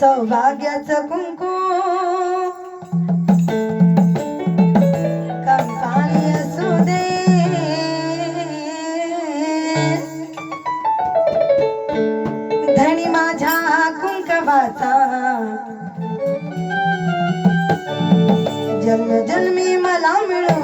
सौभाग्याचं कुंकू असू दे. माझ्या जन्म जन्मी मला मिळो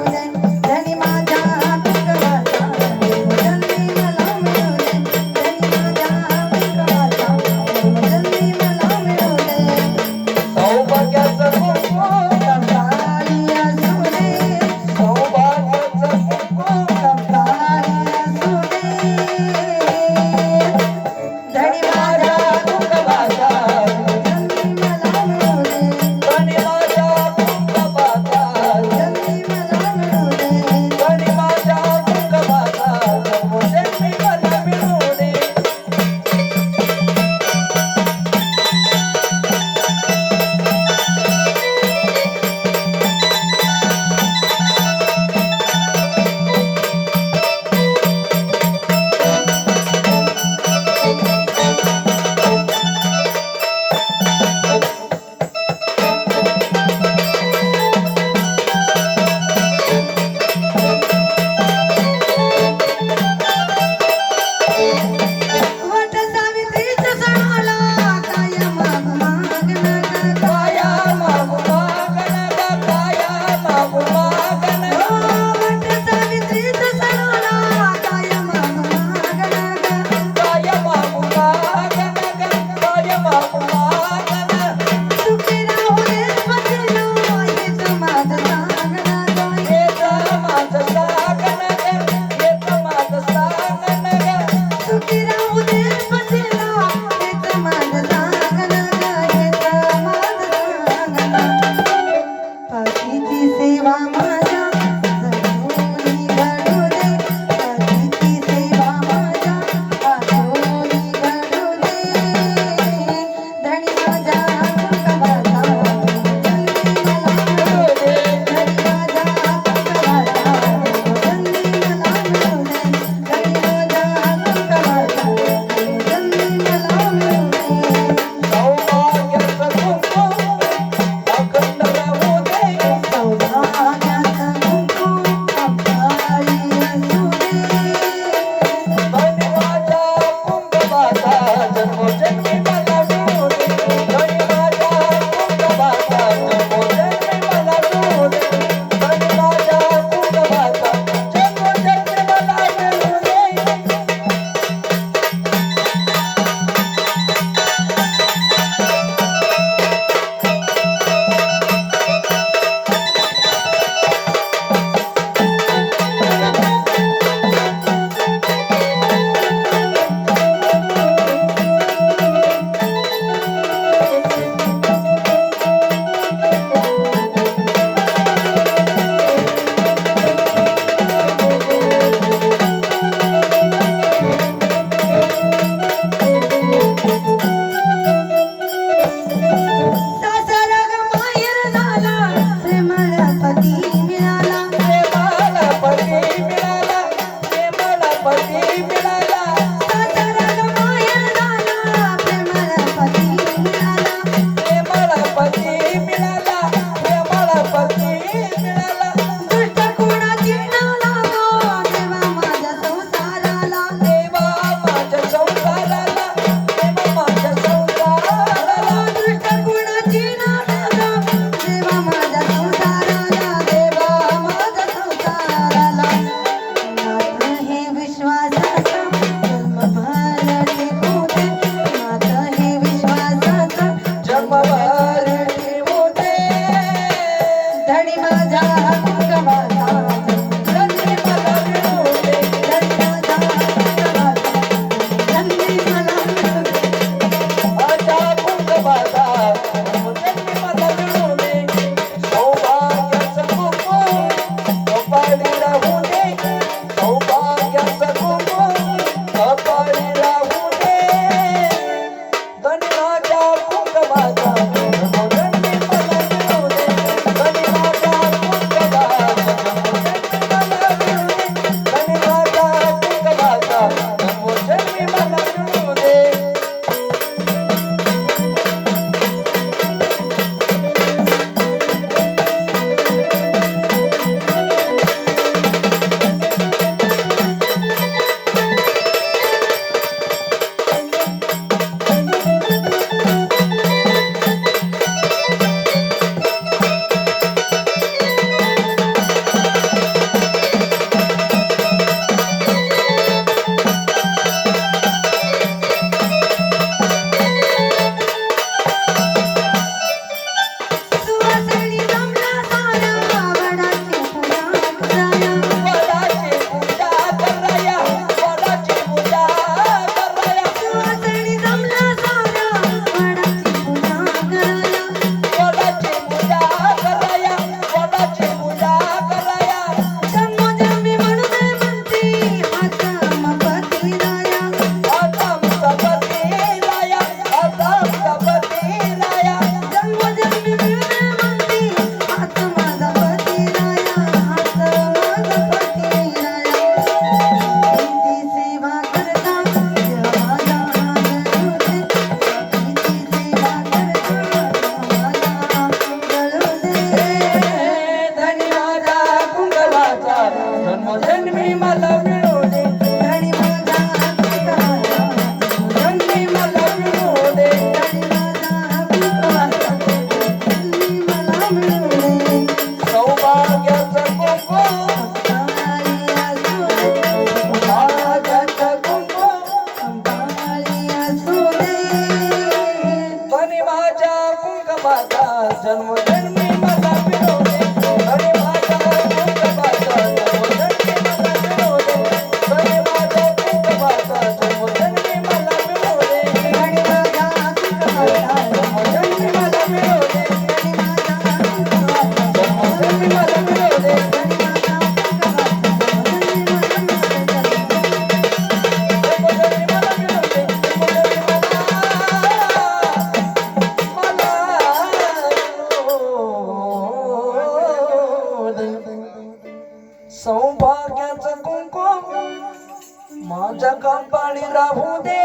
माझ्या कंपाळी राहू दे.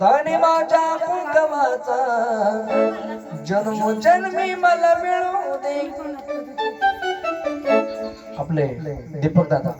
धन माझ्या कुंकवाचा. जन्म जन्मी मला मिळू दे. आपले दीपक दादा